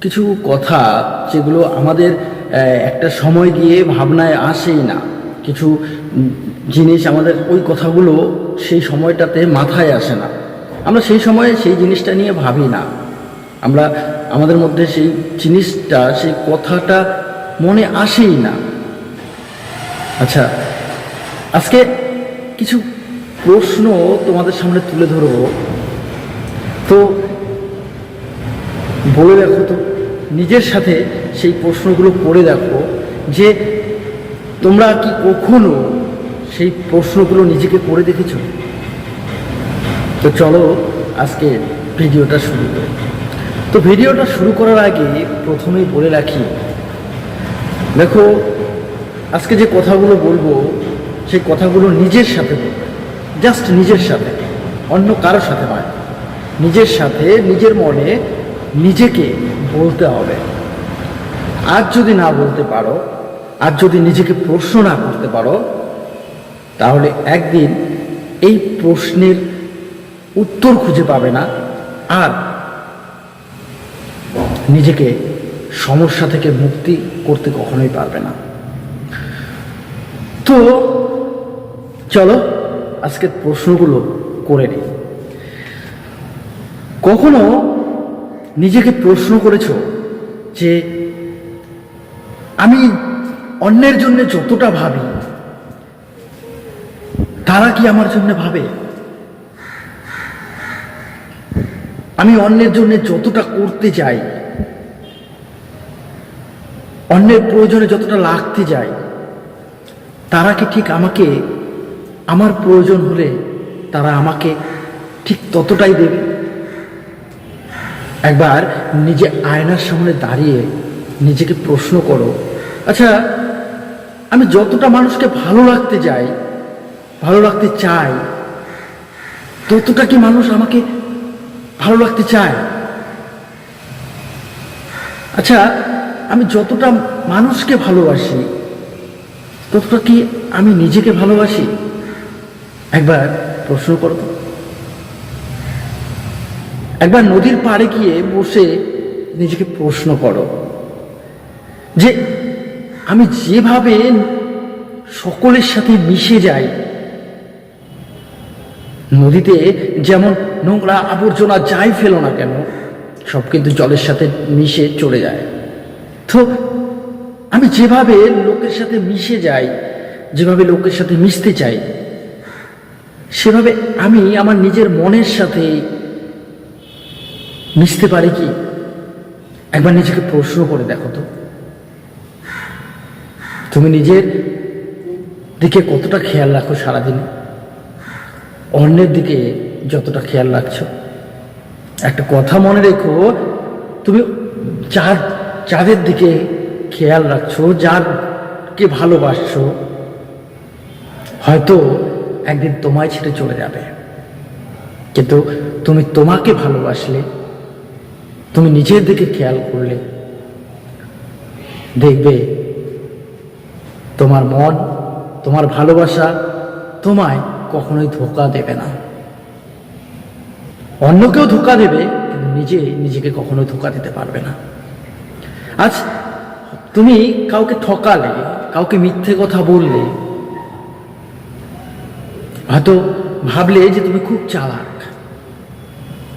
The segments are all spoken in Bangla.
কিছু কথা যেগুলো আমাদের একটা সময় গিয়ে ভাবনায় আসেই না। কিছু জিনিস আমাদের ওই কথাগুলো সেই সময়টাতে মাথায় আসে না। আমরা সেই সময়ে সেই জিনিসটা নিয়ে ভাবি না। আমরা, আমাদের মধ্যে সেই জিনিসটা, সেই কথাটা মনে আসেই না। আচ্ছা আজকে কিছু প্রশ্ন তোমাদের সামনে তুলে ধরবো। তো বলে দেখো তো, নিজের সাথে সেই প্রশ্নগুলো করে দেখো যে তোমরা কি কখনো সেই প্রশ্নগুলো নিজেকে করে দেখেছ? তো চলো আজকে ভিডিওটা শুরু করি। তো ভিডিওটা শুরু করার আগে প্রথমেই বলে রাখি, দেখো, আজকে যে কথাগুলো বলব, সেই কথাগুলো নিজের সাথে বলবে। জাস্ট নিজের সাথে, অন্য কারোর সাথে নয়। নিজের সাথে, নিজের মনে নিজেকে বলতে হবে। আজ যদি না বলতে পারো আজ যদি নিজেকে প্রশ্ন না করতে পারো, তাহলে একদিন এই প্রশ্নের উত্তর খুঁজে পাবে না আর নিজেকে সমস্যা থেকে মুক্তি করতে কখনোই পারবে না। তো চলো আজকের প্রশ্নগুলো করে নিই। কখনো নিজেকে প্রশ্ন করেছ যে আমি অন্যের জন্য যতটা ভাবি, তারা কি আমার জন্য ভাবে? আমি অন্যের জন্য যতটা করতে চাই, অন্যের প্রয়োজনে যতটা লাগতে যাই তারা কি ঠিক আমাকে, আমার প্রয়োজন হলে তারা আমাকে ঠিক ততটাই দেবে? একবার নিজে আয়নার সামনে দাঁড়িয়ে নিজেকে প্রশ্ন করো আচ্ছা আমি যতটা মানুষকে ভালো রাখতে যাই, ভালো রাখতে চাই, ততটা কি মানুষ আমাকে ভালো রাখতে চায় আচ্ছা আমি যতটা মানুষকে ভালোবাসি, ততটা কি আমি নিজেকে ভালোবাসি একবার প্রশ্ন করো। একবার নদীর পাড়ে গিয়ে বসে নিজেকে প্রশ্ন করো যে আমি যেভাবে সকলের সাথে মিশে যাই, নদীতে যেমন নোংরা আবর্জনা যাই ফেলো না কেন, সব কিন্তু জলের সাথে মিশে চলে যায়। তো আমি যেভাবে লোকের সাথে মিশে যাই, যেভাবে লোকের সাথে মিশতে চাই, সেভাবে আমি আমার নিজের মনের সাথে মিশতে পারি কি? একবার নিজেকে প্রশ্ন করে দেখো তো। তুমি নিজের দিকে কতটা খেয়াল রাখো সারাদিন? অন্যের দিকে যতটা খেয়াল রাখছো? একটা কথা মনে রেখো, তুমি যার যাদের দিকে খেয়াল রাখছো, যারকে ভালোবাসছো। হয়তো একদিন তোমায় ছেড়ে চলে যাবে। কিন্তু তুমি তোমাকে ভালোবাসলে তুমি নিজের দিকে খেয়াল করলে দেখবে তোমার মন, তোমার ভালোবাসা তোমায় কখনোই ধোকা দেবে না। অন্যকেও ধোকা দেবে, কিন্তু নিজে, নিজেকে কখনোই ধোকা দিতে পারবে না। আজ তুমি কাউকে ঠকালে, কাউকে মিথ্যে কথা বললে, হয়তো ভাবলে যে তুমি খুব চালাক।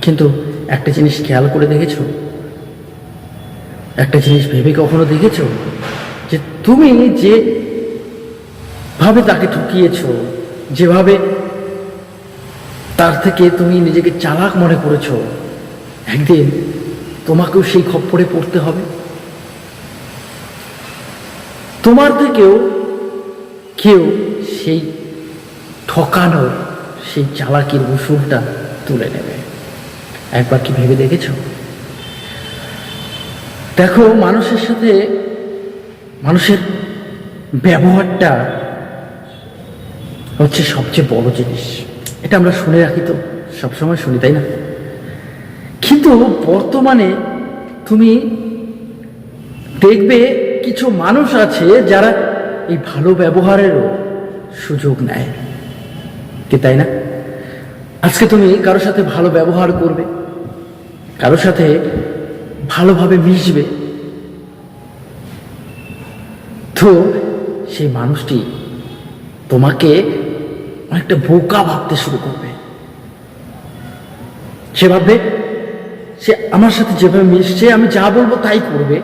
কিন্তু একটা জিনিস খেয়াল করে দেখেছ? একটা জিনিস ভেবে কখনো দেখেছ? যে তুমি যে ভাবে তাকে ঠকিয়েছো যেভাবে তার থেকে তুমি নিজেকে চালাক মনে করেছ, একদিন তোমাকেও সেই খপ্পরে পড়তে হবে। তোমার থেকেও কেউ সেই ঠকানোর, সেই চালাকির উসুলটা তুলে নেবে। একবার কি ভেবে দেখেছ? দেখো, মানুষের সাথে মানুষের ব্যবহারটা হচ্ছে সবচেয়ে বড় জিনিস। এটা আমরা শুনে রাখি তো, সবসময় শুনি, তাই না? কিন্তু বর্তমানে তুমি দেখবে কিছু মানুষ আছে যারা এই ভালো ব্যবহারেরও সুযোগ নেয়। কি তাই না? আজকে তুমি কারোর সাথে ভালো ব্যবহার করবে। কারোর সাথে ভালোভাবে মিশবে। তো সেই মানুষটি তোমাকে অনেকটা বোকা ভাবতে শুরু করবে। সে ভাববে, সে আমার সাথে যেভাবে মিশছে আমি যা বলব তাই করবে।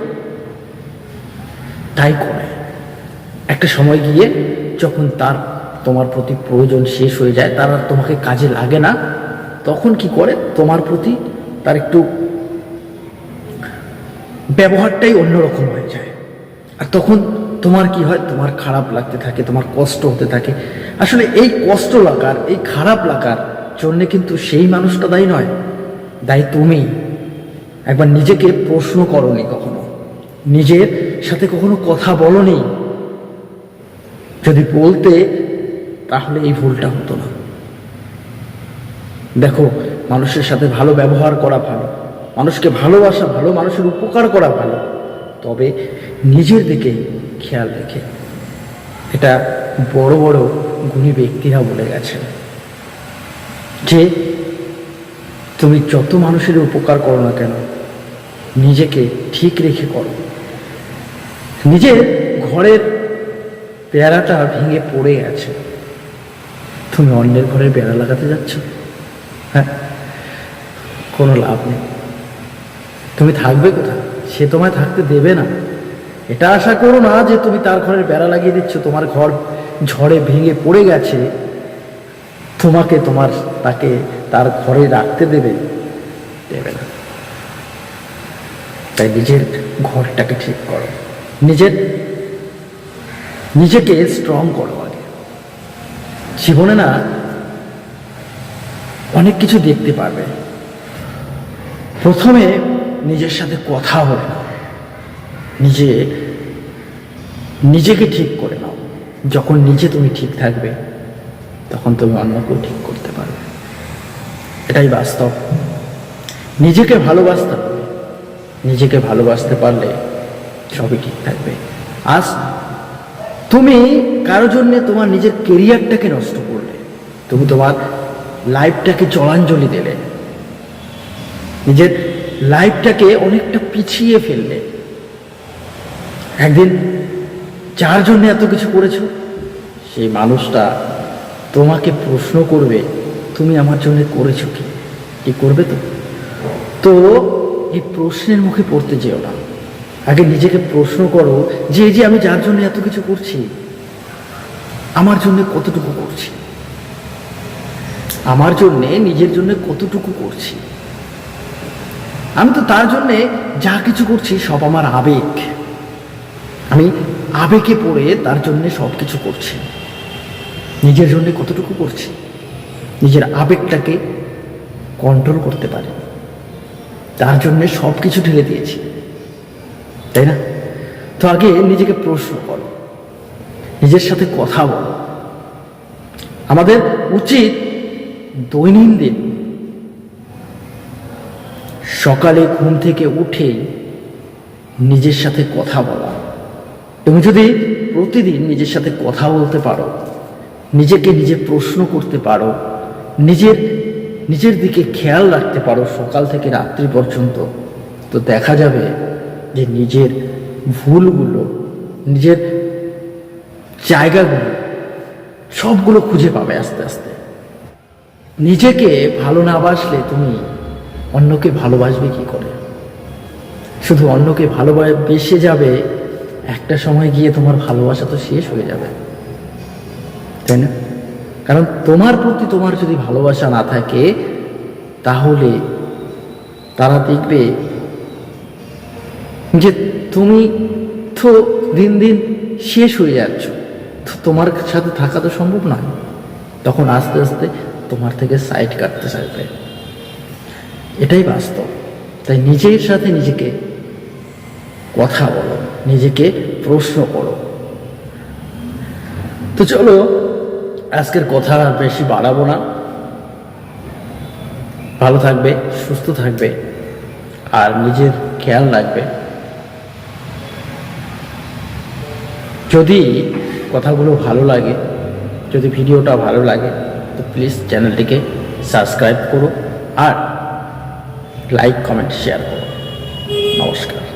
তাই করে। একটা সময় গিয়ে যখন তার, তোমার প্রতি প্রয়োজন শেষ হয়ে যায়, তার আর তোমাকে কাজে লাগে না, তখন কি করে? তোমার প্রতি তার একটু ব্যবহারটাই অন্যরকম হয়ে যায়। আর তখন তোমার কি হয়? তোমার খারাপ লাগতে থাকে, তোমার কষ্ট হতে থাকে। আসলে এই কষ্ট লাগার, এই খারাপ লাগার জন্য কিন্তু সেই মানুষটা দায়ী নয়। দায়ী তুমি। একবার নিজেকে প্রশ্ন করনি কখনো। নিজের সাথে কখনো কথা বলনি। যদি বলতে, তাহলে এই ভুলটা হতো না। দেখো মানুষের সাথে ভালো ব্যবহার করা ভালো, মানুষকে ভালোবাসা, ভালো মানুষের উপকার করা ভালো, তবে নিজের দিকে খেয়াল রেখে। এটা বড় বড় গুণী ব্যক্তিরা বলে গেছেন যে, তুমি যত মানুষের উপকার করো না কেন, নিজেকে ঠিক রেখে করো। নিজের ঘরের পেয়ারাটা ভেঙে পড়ে গেছে। তুমি অন্যের ঘরের বেড়া লাগাতে যাচ্ছ? হ্যাঁ? কোনো লাভ নেই। তুমি থাকবে কোথায়? সে তোমায় থাকতে দেবে না। এটা আশা করো না যে তুমি তার ঘরের বেড়া লাগিয়ে দিচ্ছ, তোমার ঘর ঝড়ে ভেঙে পড়ে গেছে। তোমাকে তোমার, তাকে তার ঘরে রাখতে দেবে। দেবে না। তাই নিজের ঘরটাকে ঠিক করো। নিজের, নিজেকে স্ট্রং করো আগে। জীবনে না অনেক কিছু দেখতে পারবে। প্রথমে নিজের সাথে কথা বলে নাও নিজে, নিজেকে ঠিক করে নাও। যখন নিজে তুমি ঠিক থাকবে, তখন তুমি অন্যকেও ঠিক করতে পারবে। এটাই বাস্তব। নিজেকে ভালোবাসতে হবে। নিজেকে ভালোবাসতে পারলে সবই ঠিক থাকবে। আজ তুমি কারও জন্যে তোমার নিজের কেরিয়ারটাকে নষ্ট করলে, তুমি তোমার লাইফটাকে জলাঞ্জলি দিলে নিজের লাইফটাকে অনেকটা পিছিয়ে ফেললে। একদিন যার জন্য এত কিছু করেছ, সেই মানুষটা তোমাকে প্রশ্ন করবে, তুমি আমার জন্য করেছ কি? কি করবে তো? তো এই প্রশ্নের মুখে পড়তে যেও না। আগে নিজেকে প্রশ্ন করো যে যে আমি যার জন্য এত কিছু করছি, আমার জন্য কতটুকু করছি? আমার জন্যে নিজের জন্য কতটুকু করছি? আমি তো তার জন্যে যা কিছু করছি সব আমার আবেগ। আমি আবেগে পড়ে তার জন্যে সব কিছু করছি। নিজের জন্য কতটুকু করছি? নিজের আবেগটাকে কন্ট্রোল করতে পারি। তার জন্য সব কিছু ঢেলে দিয়েছি। তাই না? তো আগে নিজেকে প্রশ্ন করো। নিজের সাথে কথা বলো। আমাদের উচিত দৈনন্দিন সকালে ঘুম থেকে উঠে নিজের সাথে কথা বলা। তুমি যদি প্রতিদিন নিজের সাথে কথা বলতে পারো, নিজেকে নিজে প্রশ্ন করতে পারো, নিজের নিজের দিকে খেয়াল রাখতে পারো সকাল থেকে রাত্রি পর্যন্ত, তো দেখা যাবে যে নিজের ভুলগুলো, নিজের জায়গাগুলো সবগুলো খুঁজে পাবে আস্তে আস্তে। নিজেকে ভালো না বাসলে তুমি অন্যকে ভালোবাসবে কি করে? শুধু অন্যকে ভালোবেসে যাবে, একটা সময় গিয়ে তোমার ভালোবাসা তো শেষ হয়ে যাবে। তাই না? কারণ তোমার প্রতি তোমার যদি ভালোবাসা না থাকে, তাহলে তারা দেখবে যে তুমি তো দিন দিন শেষ হয়ে যাচ্ছ। তোমার সাথে থাকা তো সম্ভব নয়। তখন আস্তে আস্তে তোমার থেকে সাইড কাটতে চাইবে। এটাই বাস্তব। তাই নিজের সাথে নিজেকে কথা বলো, নিজেকে প্রশ্ন করো। তো চলো, আজকের কথা আর বেশি বাড়াবো না। ভালো থাকবে, সুস্থ থাকবে, আর নিজের খেয়াল রাখবে। যদি কথাগুলো ভালো লাগে, যদি ভিডিওটা ভালো লাগে, তো প্লিজ চ্যানেলটিকে সাবস্ক্রাইব করো। আর লাইক কমেন্ট শেয়ার করো নমস্কার